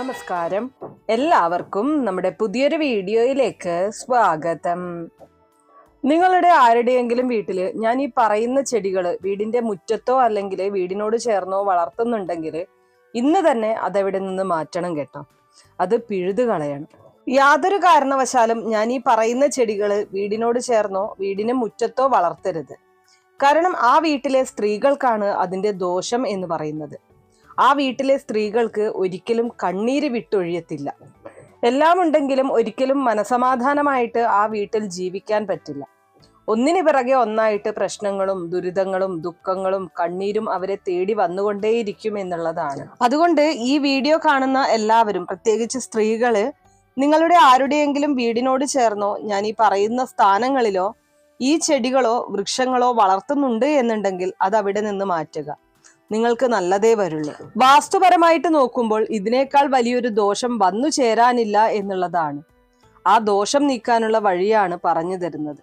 നമസ്കാരം. എല്ലാവർക്കും നമ്മുടെ പുതിയൊരു വീഡിയോയിലേക്ക് സ്വാഗതം. നിങ്ങളുടെ ആരുടെയെങ്കിലും വീട്ടിൽ ഞാൻ ഈ പറയുന്ന ചെടികൾ വീടിന്റെ മുറ്റത്തോ അല്ലെങ്കിൽ വീടിനോട് ചേർന്നോ വളർത്തുന്നുണ്ടെങ്കിൽ ഇന്ന് തന്നെ അതെവിടെ നിന്ന് മാറ്റണം കേട്ടോ. അത് പിഴുതു കളയണം. യാതൊരു കാരണവശാലും ഞാൻ ഈ പറയുന്ന ചെടികൾ വീടിനോട് ചേർന്നോ വീടിന് മുറ്റത്തോ വളർത്തരുത്. കാരണം ആ വീട്ടിലെ സ്ത്രീകൾക്കാണ് അതിന്റെ ദോഷം എന്ന് പറയുന്നത്. ആ വീട്ടിലെ സ്ത്രീകൾക്ക് ഒരിക്കലും കണ്ണീര് വിട്ടൊഴിയത്തില്ല. എല്ലാം ഉണ്ടെങ്കിലും ഒരിക്കലും മനസമാധാനമായിട്ട് ആ വീട്ടിൽ ജീവിക്കാൻ പറ്റില്ല. ഒന്നിനു പിറകെ ഒന്നായിട്ട് പ്രശ്നങ്ങളും ദുരിതങ്ങളും ദുഃഖങ്ങളും കണ്ണീരും അവരെ തേടി വന്നുകൊണ്ടേയിരിക്കും എന്നുള്ളതാണ്. അതുകൊണ്ട് ഈ വീഡിയോ കാണുന്ന എല്ലാവരും പ്രത്യേകിച്ച് സ്ത്രീകൾ നിങ്ങളുടെ ആരുടെയെങ്കിലും വീടിനോട് ചേർന്നോ ഞാൻ ഈ പറയുന്ന സ്ഥാനങ്ങളിലോ ഈ ചെടികളോ വൃക്ഷങ്ങളോ വളർത്തുന്നുണ്ട് എന്നുണ്ടെങ്കിൽ അത് അവിടെ നിന്ന് മാറ്റുക. നിങ്ങൾക്ക് നല്ലതേ വരുള്ളൂ. വാസ്തുപരമായിട്ട് നോക്കുമ്പോൾ ഇതിനേക്കാൾ വലിയൊരു ദോഷം വന്നു ചേരാനില്ല എന്നുള്ളതാണ്. ആ ദോഷം നീക്കാനുള്ള വഴിയാണ് പറഞ്ഞു തരുന്നത്.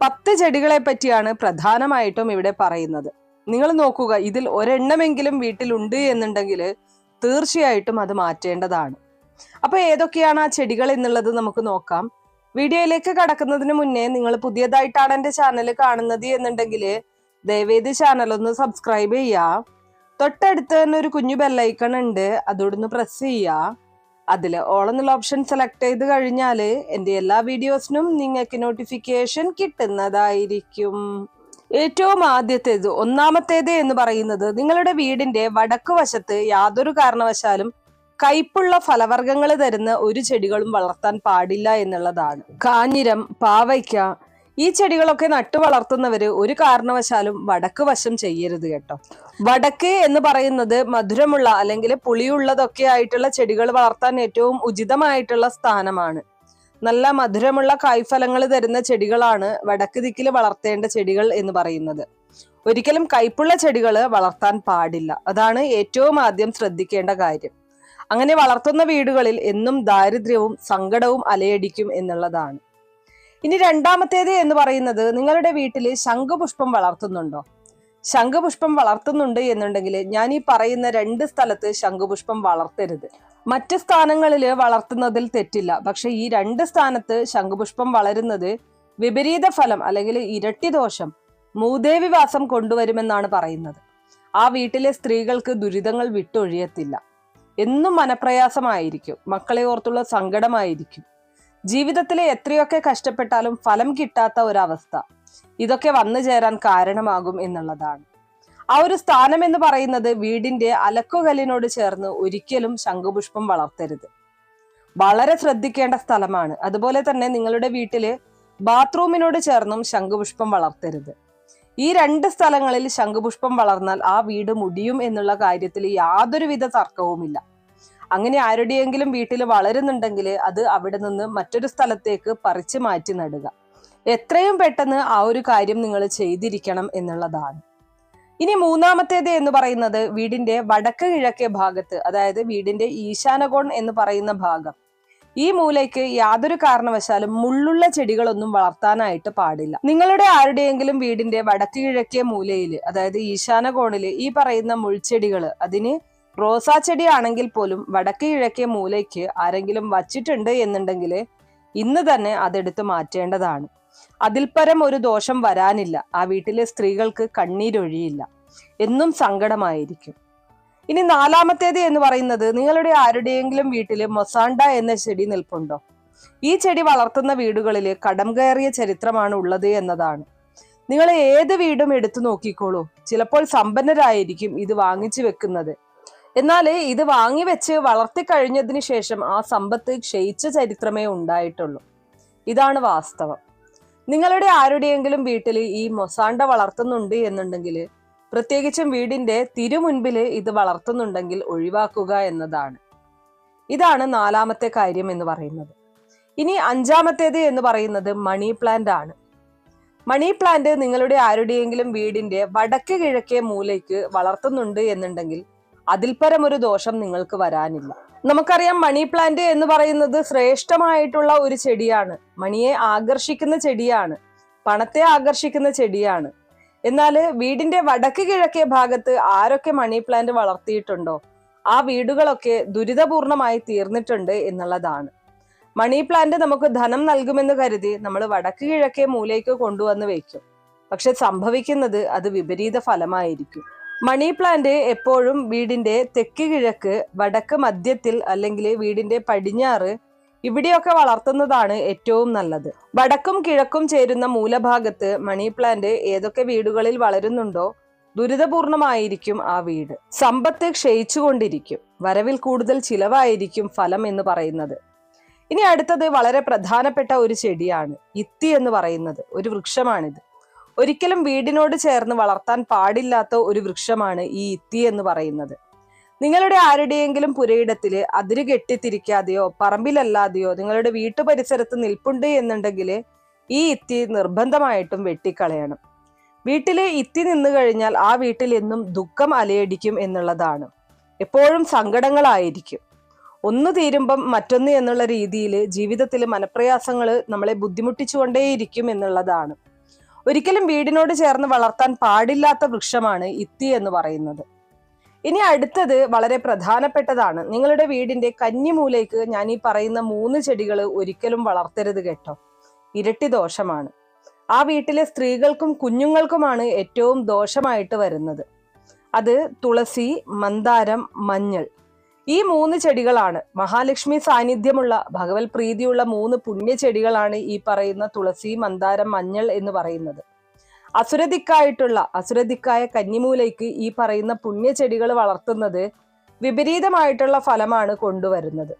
പത്ത് ചെടികളെ പറ്റിയാണ് പ്രധാനമായിട്ടും ഇവിടെ പറയുന്നത്. നിങ്ങൾ നോക്കുക ഇതിൽ ഒരെണ്ണമെങ്കിലും വീട്ടിലുണ്ട് എന്നുണ്ടെങ്കിൽ തീർച്ചയായിട്ടും അത് മാറ്റേണ്ടതാണ്. അപ്പൊ ഏതൊക്കെയാണ് ആ ചെടികൾ എന്നുള്ളത് നമുക്ക് നോക്കാം. വീഡിയോയിലേക്ക് കടക്കുന്നതിന് മുന്നേ നിങ്ങൾ പുതിയതായിട്ടാണ് എന്റെ ചാനൽ കാണുന്നത് എന്നുണ്ടെങ്കിൽ ദയവേത് ചാനൽ ഒന്ന് സബ്സ്ക്രൈബ് ചെയ്യുക തൊട്ടടുത്ത് തന്നെ ഒരു കുഞ്ഞു ബെല്ലൈക്കൺ ഉണ്ട്. അതോടൊന്ന് പ്രസ് ചെയ്യുക അതിൽ ഓൾ എന്നുള്ള ഓപ്ഷൻ സെലക്ട് ചെയ്ത് കഴിഞ്ഞാൽ എന്റെ എല്ലാ വീഡിയോസിനും നിങ്ങൾക്ക് നോട്ടിഫിക്കേഷൻ കിട്ടുന്നതായിരിക്കും. ഏറ്റവും ആദ്യത്തേത് ഒന്നാമത്തേത് എന്ന് പറയുന്നത് നിങ്ങളുടെ വീടിന്റെ വടക്ക് വശത്ത് യാതൊരു കാരണവശാലും കയ്പുള്ള ഫലവർഗങ്ങൾ തരുന്ന ഒരു ചെടികളും വളർത്താൻ പാടില്ല എന്നുള്ളതാണ്. കാഞ്ഞിരം പാവയ്ക്ക ഈ ചെടികളൊക്കെ നട്ടു വളർത്തുന്നവര് ഒരു കാരണവശാലും വടക്ക് വശം ചെയ്യരുത് കേട്ടോ. വടക്ക് എന്ന് പറയുന്നത് മധുരമുള്ള അല്ലെങ്കിൽ പുളിയുള്ളതൊക്കെ ആയിട്ടുള്ള ചെടികൾ വളർത്താൻ ഏറ്റവും ഉചിതമായിട്ടുള്ള സ്ഥാനമാണ്. നല്ല മധുരമുള്ള കായ്ഫലങ്ങൾ തരുന്ന ചെടികളാണ് വടക്ക് ദിക്കിൽ വളർത്തേണ്ട ചെടികൾ എന്ന് പറയുന്നത്. ഒരിക്കലും കയ്പുള്ള ചെടികൾ വളർത്താൻ പാടില്ല. അതാണ് ഏറ്റവും ആദ്യം ശ്രദ്ധിക്കേണ്ട കാര്യം. അങ്ങനെ വളർത്തുന്ന വീടുകളിൽ എന്നും ദാരിദ്ര്യവും സങ്കടവും അലയടിക്കും എന്നുള്ളതാണ്. ഇനി രണ്ടാമത്തേത് എന്ന് പറയുന്നത് നിങ്ങളുടെ വീട്ടിൽ ശംഖുപുഷ്പം വളർത്തുന്നുണ്ടോ? ശംഖുപുഷ്പം വളർത്തുന്നുണ്ട് എന്നുണ്ടെങ്കിൽ ഞാൻ ഈ പറയുന്ന രണ്ട് സ്ഥലത്ത് ശംഖുപുഷ്പം വളർത്തരുത്. മറ്റ് സ്ഥാനങ്ങളിൽ വളർത്തുന്നതിൽ തെറ്റില്ല. പക്ഷെ ഈ രണ്ട് സ്ഥാനത്ത് ശംഖുപുഷ്പം വളരുന്നത് വിപരീത ഫലം അല്ലെങ്കിൽ ഇരട്ടി ദോഷം മൂദേവിവാസം കൊണ്ടുവരുമെന്നാണ് പറയുന്നത്. ആ വീട്ടിലെ സ്ത്രീകൾക്ക് ദുരിതങ്ങൾ വിട്ടൊഴിയത്തില്ല. എന്നും മനപ്രയാസമായിരിക്കും. മക്കളെ ഓർത്തുള്ള സങ്കടമായിരിക്കും. ജീവിതത്തിലെ എത്രയൊക്കെ കഷ്ടപ്പെട്ടാലും ഫലം കിട്ടാത്ത ഒരവസ്ഥ. ഇതൊക്കെ വന്നു ചേരാൻ കാരണമാകും എന്നുള്ളതാണ്. ആ ഒരു സ്ഥാനം എന്ന് പറയുന്നത് വീടിന്റെ അലക്കുകല്ലിനോട് ചേർന്ന് ഒരിക്കലും ശംഖുപുഷ്പം വളർത്തരുത്. വളരെ ശ്രദ്ധിക്കേണ്ട സ്ഥലമാണ്. അതുപോലെ തന്നെ നിങ്ങളുടെ വീട്ടിൽ ബാത്റൂമിനോട് ചേർന്നും ശംഖുപുഷ്പം വളർത്തരുത്. ഈ രണ്ട് സ്ഥലങ്ങളിൽ ശംഖുപുഷ്പം വളർന്നാൽ ആ വീട് മുടിയും എന്നുള്ള കാര്യത്തിൽ യാതൊരുവിധ തർക്കവുമില്ല. അങ്ങനെ ആരുടെയെങ്കിലും വീട്ടിൽ വളരുന്നുണ്ടെങ്കിൽ അത് അവിടെ നിന്ന് മറ്റൊരു സ്ഥലത്തേക്ക് പറിച്ചു മാറ്റി നടുക. എത്രയും പെട്ടെന്ന് ആ ഒരു കാര്യം നിങ്ങൾ ചെയ്തിരിക്കണം എന്നുള്ളതാണ്. ഇനി മൂന്നാമത്തേത് എന്ന് പറയുന്നത് വീടിന്റെ വടക്ക് കിഴക്കേ ഭാഗത്ത് അതായത് വീടിന്റെ ഈശാനകോൺ എന്ന് പറയുന്ന ഭാഗം. ഈ മൂലയ്ക്ക് യാതൊരു കാരണവശാലും മുള്ളുള്ള ചെടികളൊന്നും വളർത്താനായിട്ട് പാടില്ല. നിങ്ങളുടെ ആരുടെയെങ്കിലും വീടിന്റെ വടക്ക് കിഴക്കേ മൂലയിൽ അതായത് ഈശാനകോണിൽ ഈ പറയുന്ന മുൾച്ചെടികൾ അതിന് റോസാ ചെടിയാണെങ്കിൽ പോലും വടക്കേ കിഴക്കേ മൂലയ്ക്ക് ആരെങ്കിലും വച്ചിട്ടുണ്ട് എന്നുണ്ടെങ്കിൽ ഇന്ന് തന്നെ അതെടുത്ത് മാറ്റേണ്ടതാണ്. അതിൽ പരം ഒരു ദോഷം വരാനില്ല. ആ വീട്ടിലെ സ്ത്രീകൾക്ക് കണ്ണീരൊഴിയില്ല. എന്നും സങ്കടമായിരിക്കും. ഇനി നാലാമത്തേത് എന്ന് പറയുന്നത് നിങ്ങളുടെ ആരുടെയെങ്കിലും വീട്ടിൽ മൊസാണ്ട എന്ന ചെടി നിൽപ്പുണ്ടോ? ഈ ചെടി വളർത്തുന്ന വീടുകളിൽ കടം കയറിയ ചരിത്രമാണ് ഉള്ളത് എന്നതാണ്. നിങ്ങൾ ഏത് വീടും എടുത്തു നോക്കിക്കോളൂ. ചിലപ്പോൾ സമ്പന്നരായിരിക്കും ഇത് വാങ്ങിച്ചു വെക്കുന്നത്. എന്നാൽ ഇത് വാങ്ങി വെച്ച് വളർത്തി കഴിഞ്ഞതിന് ശേഷം ആ സമ്പത്ത് ക്ഷയിച്ച ചരിത്രമേ ഉണ്ടായിട്ടുള്ളൂ. ഇതാണ് വാസ്തവം. നിങ്ങളുടെ ആരുടെയെങ്കിലും വീട്ടിൽ ഈ മൊസാണ്ട വളർത്തുന്നുണ്ട് എന്നുണ്ടെങ്കിൽ പ്രത്യേകിച്ചും വീടിന്റെ തിരുമുൻപിൽ ഇത് വളർത്തുന്നുണ്ടെങ്കിൽ ഒഴിവാക്കുക എന്നതാണ്. ഇതാണ് നാലാമത്തെ കാര്യം എന്ന് പറയുന്നത്. ഇനി അഞ്ചാമത്തേത് എന്ന് പറയുന്നത് മണി പ്ലാന്റ് ആണ്. മണി പ്ലാന്റ് നിങ്ങളുടെ ആരുടെയെങ്കിലും വീടിന്റെ വടക്ക് കിഴക്കേ മൂലയ്ക്ക് വളർത്തുന്നുണ്ട് എന്നുണ്ടെങ്കിൽ അതിൽ പരം ഒരു ദോഷം നിങ്ങൾക്ക് വരാനില്ല. നമുക്കറിയാം മണി പ്ലാന്റ് എന്ന് പറയുന്നത് ശ്രേഷ്ഠമായിട്ടുള്ള ഒരു ചെടിയാണ്. മണിയെ ആകർഷിക്കുന്ന ചെടിയാണ്. പണത്തെ ആകർഷിക്കുന്ന ചെടിയാണ്. എന്നാൽ വീടിന്റെ വടക്ക് കിഴക്കേ ഭാഗത്ത് ആരൊക്കെ മണി പ്ലാന്റ് വളർത്തിയിട്ടുണ്ടോ? ആ വീടുകളൊക്കെ ദുരിതപൂർണമായി തീർന്നിട്ടുണ്ട് എന്നുള്ളതാണ്. മണി പ്ലാന്റ് നമുക്ക് ധനം നൽകുമെന്ന് കരുതി നമ്മൾ വടക്ക് കിഴക്കേ മൂലയ്ക്ക് കൊണ്ടുവന്ന് വയ്ക്കും പക്ഷെ സംഭവിക്കുന്നത് അത് വിപരീത ഫലമായിരിക്കും. മണി പ്ലാന്റ് എപ്പോഴും വീടിന്റെ തെക്ക് കിഴക്ക് വടക്ക് മധ്യത്തിൽ അല്ലെങ്കിൽ വീടിന്റെ പടിഞ്ഞാറ് ഇവിടെയൊക്കെ വളർത്തുന്നതാണ് ഏറ്റവും നല്ലത്. വടക്കും കിഴക്കും ചേരുന്ന മൂലഭാഗത്ത് മണി പ്ലാന്റ് ഏതൊക്കെ വീടുകളിൽ വളരുന്നുണ്ടോ ദുരിതപൂർണമായിരിക്കും ആ വീട്. സമ്പത്ത് ക്ഷയിച്ചുകൊണ്ടിരിക്കും. വരവിൽ കൂടുതൽ ചിലവായിരിക്കും ഫലം എന്ന് പറയുന്നത്. ഇനി അടുത്തത് വളരെ പ്രധാനപ്പെട്ട ഒരു ചെടിയാണ്. ഇത്തി എന്ന് പറയുന്നത്. ഒരു വൃക്ഷമാണിത്. ഒരിക്കലും വീടിനോട് ചേർന്ന് വളർത്താൻ പാടില്ലാത്ത ഒരു വൃക്ഷമാണ് ഈ ഇത്തി എന്ന് പറയുന്നത്. നിങ്ങളുടെ ആരുടെയെങ്കിലും പുരയിടത്തിൽ അതിര് കെട്ടിത്തിരിക്കാതെയോ പറമ്പിലല്ലാതെയോ നിങ്ങളുടെ വീട്ടു പരിസരത്ത് നിൽപ്പുണ്ട് എന്നുണ്ടെങ്കിൽ ഈ ഇത്തി നിർബന്ധമായിട്ടും വെട്ടിക്കളയണം. വീട്ടിലെ ഇത്തി നിന്നു കഴിഞ്ഞാൽ ആ വീട്ടിൽ എന്നും ദുഃഖം അലയടിക്കും എന്നുള്ളതാണ്. എപ്പോഴും സങ്കടങ്ങളായിരിക്കും. ഒന്ന് തീരുമ്പം മറ്റൊന്ന് എന്നുള്ള രീതിയിൽ ജീവിതത്തിലെ മനപ്രയാസങ്ങൾ നമ്മളെ ബുദ്ധിമുട്ടിച്ചുകൊണ്ടേയിരിക്കും എന്നുള്ളതാണ്. ഒരിക്കലും വീടിനോട് ചേർന്ന് വളർത്താൻ പാടില്ലാത്ത വൃക്ഷമാണ് ഇത്തി എന്ന് പറയുന്നത്. ഇനി അടുത്തത് വളരെ പ്രധാനപ്പെട്ടതാണ്. നിങ്ങളുടെ വീടിന്റെ കന്നിമൂലയ്ക്ക് ഞാൻ ഈ പറയുന്ന മൂന്ന് ചെടികൾ ഒരിക്കലും വളർത്തരുത് കേട്ടോ. ഇരട്ടി ദോഷമാണ്. ആ വീട്ടിലെ സ്ത്രീകൾക്കും കുഞ്ഞുങ്ങൾക്കുമാണ് ഏറ്റവും ദോഷമായിട്ട് വരുന്നത്. അത് തുളസി മന്ദാരം മഞ്ഞൾ. ഈ മൂന്ന് ചെടികളാണ് മഹാലക്ഷ്മി സാന്നിധ്യമുള്ള ഭഗവത് പ്രീതിയുള്ള മൂന്ന് പുണ്യ ചെടികളാണ് ഈ പറയുന്ന തുളസി മന്ദാരം മഞ്ഞൾ എന്ന് പറയുന്നത്. അസുരദിക്കായിട്ടുള്ള അസുരദിക്കായ കന്നിമൂലയ്ക്ക് ഈ പറയുന്ന പുണ്യ ചെടികൾ വളർത്തുന്നത് വിപരീതമായിട്ടുള്ള ഫലമാണ് കൊണ്ടുവരുന്നത്.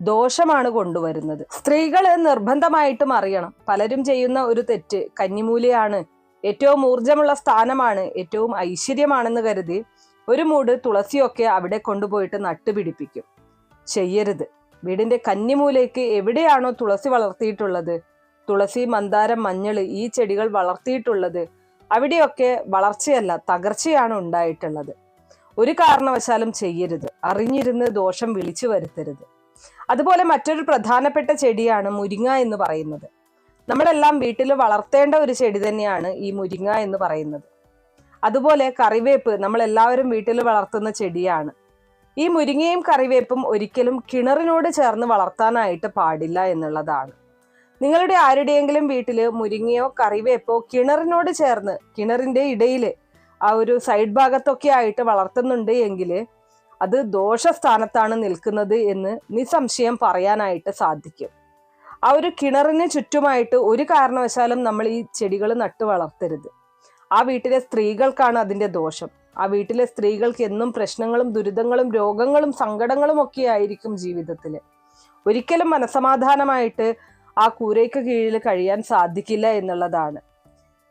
ദോഷമാണ് കൊണ്ടുവരുന്നത്. സ്ത്രീകൾ നിർബന്ധമായിട്ടും അറിയണം. പലരും ചെയ്യുന്ന ഒരു തെറ്റ് കന്നിമൂലയാണ് ഏറ്റവും ഊർജമുള്ള സ്ഥാനമാണ് ഏറ്റവും ഐശ്വര്യമാണെന്ന് കരുതി ഒരു മൂട് തുളസിയൊക്കെ അവിടെ കൊണ്ടുപോയിട്ട് നട്ടുപിടിപ്പിക്കും ചെയ്യരുത്. വീടിന്റെ കന്നിമൂലയ്ക്ക് എവിടെയാണോ തുളസി വളർത്തിയിട്ടുള്ളത് തുളസി മന്ദാരം മഞ്ഞൾ ഈ ചെടികൾ വളർത്തിയിട്ടുള്ളത് അവിടെയൊക്കെ വളർച്ചയല്ല തകർച്ചയാണ് ഉണ്ടായിട്ടുള്ളത്. ഒരു കാരണവശാലും ചെയ്യരുത്. അറിഞ്ഞിരുന്ന് ദോഷം വിളിച്ചു വരുത്തരുത്. അതുപോലെ മറ്റൊരു പ്രധാനപ്പെട്ട ചെടിയാണ് മുരിങ്ങ എന്ന് പറയുന്നത്. നമ്മളെല്ലാം വീട്ടിൽ വളർത്തേണ്ട ഒരു ചെടി തന്നെയാണ് ഈ മുരിങ്ങ എന്ന് പറയുന്നത്. അതുപോലെ കറിവേപ്പ് നമ്മൾ എല്ലാവരും വീട്ടിൽ വളർത്തുന്ന ചെടിയാണ്. ഈ മുരിങ്ങയും കറിവേപ്പും ഒരിക്കലും കിണറിനോട് ചേർന്ന് വളർത്താനായിട്ട് പാടില്ല എന്നുള്ളതാണ്. നിങ്ങളുടെ ആരുടെയെങ്കിലും വീട്ടിൽ മുരിങ്ങയോ കറിവേപ്പോ കിണറിനോട് ചേർന്ന് കിണറിന്റെ ഇടയിൽ ആ ഒരു സൈഡ് ഭാഗത്തൊക്കെ ആയിട്ട് വളർത്തുന്നുണ്ട് എങ്കിൽ അത് ദോഷസ്ഥാനത്താണ് നിൽക്കുന്നത് എന്ന് നിസ്സംശയം പറയാനായിട്ട് സാധിക്കും. ആ ഒരു കിണറിന് ചുറ്റുമായിട്ട് ഒരു കാരണവശാലും നമ്മൾ ഈ ചെടികൾ നട്ടു വളർത്തരുത് ആ വീട്ടിലെ സ്ത്രീകൾക്കാണ് അതിന്റെ ദോഷം. ആ വീട്ടിലെ സ്ത്രീകൾക്ക് എന്നും പ്രശ്നങ്ങളും ദുരിതങ്ങളും രോഗങ്ങളും സങ്കടങ്ങളും ഒക്കെ ആയിരിക്കും ജീവിതത്തിൽ ഒരിക്കലും മനസമാധാനമായിട്ട് ആ കൂരയ്ക്ക് കീഴിൽ കഴിയാൻ സാധിക്കില്ല എന്നുള്ളതാണ്.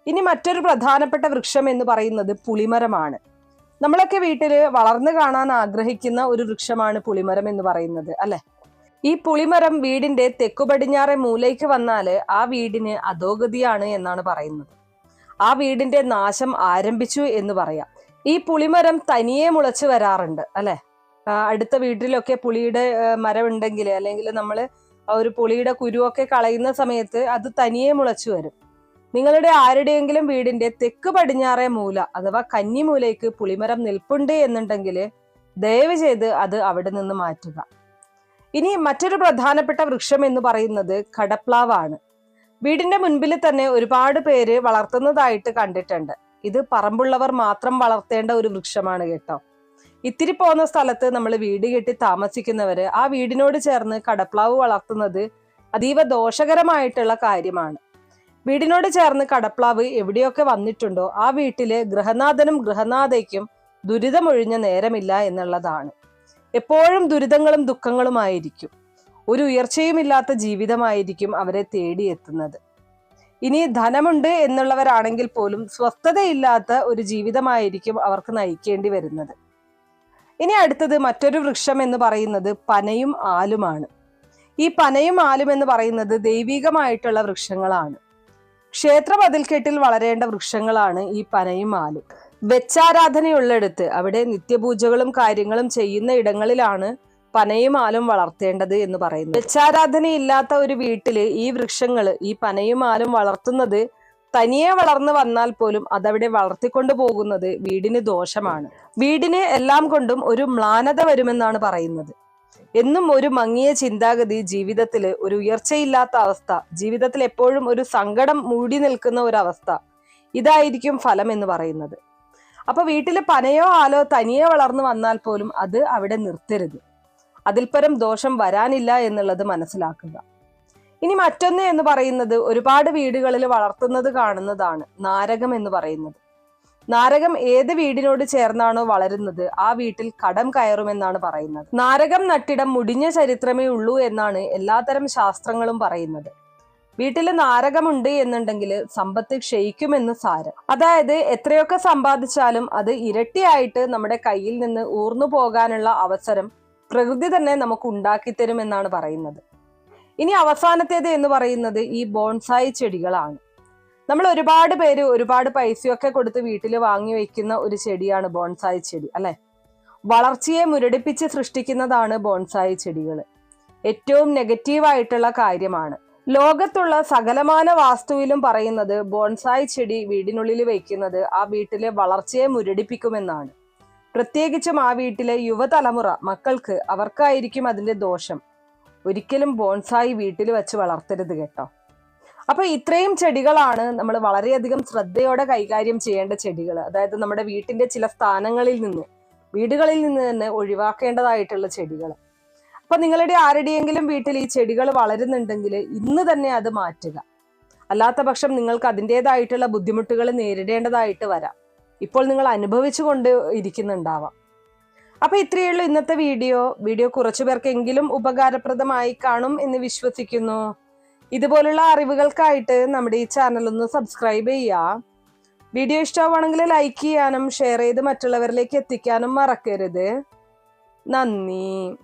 ഇനി മറ്റൊരു പ്രധാനപ്പെട്ട വൃക്ഷം എന്ന് പറയുന്നത് പുളിമരമാണ്. നമ്മളൊക്കെ വീട്ടിൽ വളർന്നു കാണാൻ ആഗ്രഹിക്കുന്ന ഒരു വൃക്ഷമാണ് പുളിമരം എന്ന് പറയുന്നത് അല്ലെ? ഈ പുളിമരം വീടിന്റെ തെക്കു പടിഞ്ഞാറെ മൂലയ്ക്ക് വന്നാൽ ആ വീടിന് അധോഗതിയാണ് എന്നാണ് പറയുന്നത്. ആ വീടിന്റെ നാശം ആരംഭിച്ചു എന്ന് പറയാം. ഈ പുളിമരം തനിയെ മുളച്ചു വരാറുണ്ട് അല്ലെ? അടുത്ത വീട്ടിലൊക്കെ പുളിയുടെ മരം ഉണ്ടെങ്കിൽ അല്ലെങ്കിൽ നമ്മൾ ഒരു പുളിയുടെ കുരുവൊക്കെ കളയുന്ന സമയത്ത് അത് തനിയെ മുളച്ചു വരും. നിങ്ങളുടെ ആരുടെയെങ്കിലും വീടിന്റെ തെക്ക് പടിഞ്ഞാറെ മൂല അഥവാ കന്നിമൂലയ്ക്ക് പുളിമരം നിൽപ്പുണ്ട് എന്നുണ്ടെങ്കിൽ ദയവ് ചെയ്ത് അത് അവിടെ നിന്ന് മാറ്റുക. ഇനി മറ്റൊരു പ്രധാനപ്പെട്ട വൃക്ഷം എന്ന് പറയുന്നത് കടപ്ലാവാണ്. വീടിന്റെ മുൻപിൽ തന്നെ ഒരുപാട് പേര് വളർത്തുന്നതായിട്ട് കണ്ടിട്ടുണ്ട്. ഇത് പറമ്പുള്ളവർ മാത്രം വളർത്തേണ്ട ഒരു വൃക്ഷമാണ് കേട്ടോ. ഇത്തിരി പോകുന്ന സ്ഥലത്ത് നമ്മൾ വീട് കെട്ടി താമസിക്കുന്നവര് ആ വീടിനോട് ചേർന്ന് കടപ്ലാവ് വളർത്തുന്നത് അതീവ ദോഷകരമായിട്ടുള്ള കാര്യമാണ്. വീടിനോട് ചേർന്ന് കടപ്ലാവ് എവിടെയൊക്കെ വന്നിട്ടുണ്ടോ ആ വീട്ടിലെ ഗൃഹനാഥനും ഗൃഹനാഥയ്ക്കും ദുരിതമൊഴിഞ്ഞ നേരമില്ല എന്നുള്ളതാണ്. എപ്പോഴും ദുരിതങ്ങളും ദുഃഖങ്ങളുമായിരിക്കും. ഒരു ഉയർച്ചയുമില്ലാത്ത ജീവിതമായിരിക്കും അവരെ തേടിയെത്തുന്നത്. ഇനി ധനമുണ്ട് എന്നുള്ളവരാണെങ്കിൽ പോലും സ്വസ്ഥതയില്ലാത്ത ഒരു ജീവിതമായിരിക്കും അവർക്ക് നയിക്കേണ്ടി വരുന്നത്. ഇനി അടുത്തത് മറ്റൊരു വൃക്ഷം എന്ന് പറയുന്നത് പനയും ആലുമാണ്. ഈ പനയും ആലും എന്ന് പറയുന്നത് ദൈവികമായിട്ടുള്ള വൃക്ഷങ്ങളാണ്. ക്ഷേത്ര മതിൽക്കെട്ടിൽ വളരേണ്ട വൃക്ഷങ്ങളാണ് ഈ പനയും ആലും. വെച്ചാരാധനയുള്ളിടത്ത് അവിടെ നിത്യപൂജകളും കാര്യങ്ങളും ചെയ്യുന്ന ഇടങ്ങളിലാണ് പനയും ആലും വളർത്തേണ്ടത് എന്ന് പറയുന്നത്. വെച്ചാരാധനയില്ലാത്ത ഒരു വീട്ടിൽ ഈ വൃക്ഷങ്ങൾ ഈ പനയും ആലും വളർത്തുന്നത് തനിയെ വളർന്നു വന്നാൽ പോലും അതവിടെ വളർത്തിക്കൊണ്ടു പോകുന്നത് വീടിന് ദോഷമാണ്. വീടിന് എല്ലാം കൊണ്ടും ഒരു മ്ലാനത വരുമെന്നാണ് പറയുന്നത്. എന്നും ഒരു മങ്ങിയ ചിന്താഗതി ജീവിതത്തിൽ ഒരു ഉയർച്ചയില്ലാത്ത അവസ്ഥ ജീവിതത്തിൽ എപ്പോഴും ഒരു സങ്കടം മൂടി നിൽക്കുന്ന ഒരു അവസ്ഥ ഇതായിരിക്കും ഫലം എന്ന് പറയുന്നത്. അപ്പൊ വീട്ടിൽ പനയോ ആലോ തനിയെ വളർന്നു വന്നാൽ പോലും അത് അവിടെ നിർത്തരുത്. അതിൽ പരം ദോഷം വരാനില്ല എന്നുള്ളത് മനസ്സിലാക്കുക. ഇനി മറ്റൊന്ന് എന്ന് പറയുന്നത് ഒരുപാട് വീടുകളിൽ വളർത്തുന്നത് കാണുന്നതാണ് നാരകം എന്ന് പറയുന്നത്. നാരകം ഏത് വീടിനോട് ചേർന്നാണോ വളരുന്നത് ആ വീട്ടിൽ കടം കയറുമെന്നാണ് പറയുന്നത്. നാരകം നട്ടിടം മുടിഞ്ഞ ചരിത്രമേ ഉള്ളൂ എന്നാണ് എല്ലാത്തരം ശാസ്ത്രങ്ങളും പറയുന്നത്. വീട്ടിൽ നാരകമുണ്ട് എന്നുണ്ടെങ്കിൽ സമ്പത്ത് ക്ഷയിക്കുമെന്ന് സാരം. അതായത് എത്രയൊക്കെ സമ്പാദിച്ചാലും അത് ഇരട്ടിയായിട്ട് നമ്മുടെ കയ്യിൽ നിന്ന് ഊർന്നു പോകാനുള്ള അവസരം പ്രകൃതി തന്നെ നമുക്ക് ഉണ്ടാക്കി തരുമെന്നാണ് പറയുന്നത്. ഇനി അവസാനത്തേത് എന്ന് പറയുന്നത് ഈ ബോൺസായി ചെടികളാണ്. നമ്മൾ ഒരുപാട് പേര് ഒരുപാട് പൈസയൊക്കെ കൊടുത്ത് വീട്ടിൽ വാങ്ങി വയ്ക്കുന്ന ഒരു ചെടിയാണ് ബോൺസായി ചെടി അല്ലെ? വളർച്ചയെ മുരടിപ്പിച്ച് സൃഷ്ടിക്കുന്നതാണ് ബോൺസായി ചെടികൾ ഏറ്റവും നെഗറ്റീവായിട്ടുള്ള കാര്യമാണ്. ലോകത്തുള്ള സകലമാന വാസ്തുവിലും പറയുന്നത് ബോൺസായി ചെടി വീടിനുള്ളിൽ വയ്ക്കുന്നത് ആ വീട്ടിലെ വളർച്ചയെ മുരടിപ്പിക്കുമെന്നാണ്. പ്രത്യേകിച്ചും ആ വീട്ടിലെ യുവതലമുറ മക്കൾക്ക് അവർക്കായിരിക്കും അതിന്റെ ദോഷം. ഒരിക്കലും ബോൺസായി വീട്ടിൽ വെച്ച് വളർത്തരുത് കേട്ടോ. അപ്പൊ ഇത്രയും ചെടികളാണ് നമ്മൾ വളരെയധികം ശ്രദ്ധയോടെ കൈകാര്യം ചെയ്യേണ്ട ചെടികൾ. അതായത് നമ്മുടെ വീട്ടിന്റെ ചില സ്ഥാനങ്ങളിൽ നിന്ന് വീടുകളിൽ നിന്ന് തന്നെ ഒഴിവാക്കേണ്ടതായിട്ടുള്ള ചെടികൾ. അപ്പൊ നിങ്ങളുടെ ആരുടെയെങ്കിലും വീട്ടിൽ ഈ ചെടികൾ വളരുന്നുണ്ടെങ്കിൽ ഇന്ന് തന്നെ അത് മാറ്റുക. അല്ലാത്ത പക്ഷം നിങ്ങൾക്ക് അതിന്റെതായിട്ടുള്ള ബുദ്ധിമുട്ടുകൾ നേരിടേണ്ടതായിട്ട് വരാം. ഇപ്പോൾ നിങ്ങൾ അനുഭവിച്ചു കൊണ്ട് ഇരിക്കുന്നുണ്ടാവാം. അപ്പൊ ഇത്രയേ ഉള്ളൂ ഇന്നത്തെ വീഡിയോ. വീഡിയോ കുറച്ചു പേർക്കെങ്കിലും ഉപകാരപ്രദമായി കാണും എന്ന് വിശ്വസിക്കുന്നു. ഇതുപോലുള്ള അറിവുകൾക്കായിട്ട് നമ്മുടെ ഈ ചാനൽ ഒന്ന് സബ്സ്ക്രൈബ് ചെയ്യുക വീഡിയോ ഇഷ്ടമാണെങ്കിൽ ലൈക്ക് ചെയ്യാനും ഷെയർ ചെയ്ത് മറ്റുള്ളവരിലേക്ക് എത്തിക്കാനും മറക്കരുത്. നന്ദി.